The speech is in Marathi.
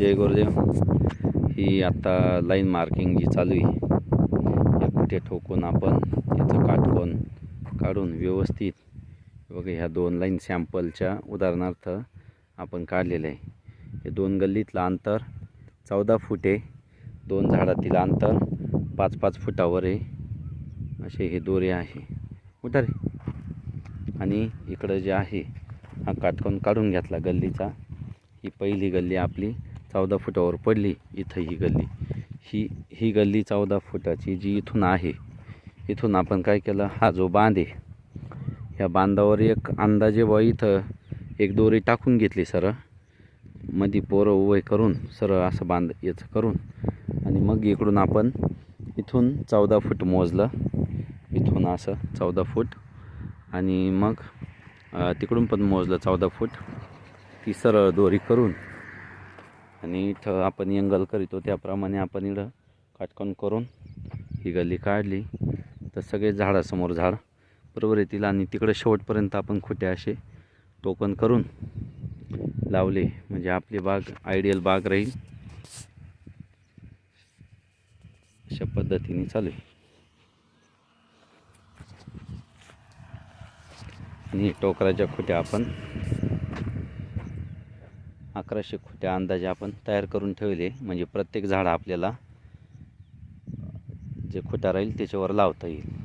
जय गुरुदेव. ही आत्ता लाईन मार्किंग जी चालू आहे हे कुठे ठोकून आपण याचं काटकोन काढून व्यवस्थित बघा ह्या दोन लाईन सॅम्पलच्या उदाहरणार्थ आपण काढलेलं आहे. हे दोन गल्लीतलं अंतर चौदा फूट आहे दोन झाडातील अंतर पाच पाच फुटावर आहे. असे हे दोरे आहे. उठा रे आणि इकडं जे आहे हा काटकोन काढून घेतला गल्लीचा. ही पहिली गल्ली आपली चौदा फुटावर पडली इथं ही गल्ली. ही ही गल्ली चौदा फुटाची जी इथून आहे इथून आपण काय केलं? हा जो बांध आहे ह्या बांधावर एक अंदाजे बुवा इथं एक दोरी टाकून घेतली सरळ मधी पोरं उभे करून सरळ असं बांध याचं करून आणि मग इकडून आपण इथून चौदा फूट मोजलं. इथून असं चौदा फूट आणि मग तिकडून पण मोजलं चौदा फूट. ती सरळ दोरी करून आणि इथं आपण एंगल करीतो त्याप्रमाणे आपण इकडं काटकोन करून ही गल्ली काढली. तर सगळे झाडासमोर झाड बरोबर येतील आणि तिकडं शेवटपर्यंत आपण खोटे असे टोकन करून लावले. म्हणजे आपली बाग आयडियल बाग राहील. अशा पद्धतीने चालू आहे. आणि टोकराच्या खोट्या आपण अकराशे खुट्या अंदाजे आपण तयार करून ठेवले. म्हणजे प्रत्येक झाड आपल्याला जे खुट्या राहील त्याच्यावर लावता येईल.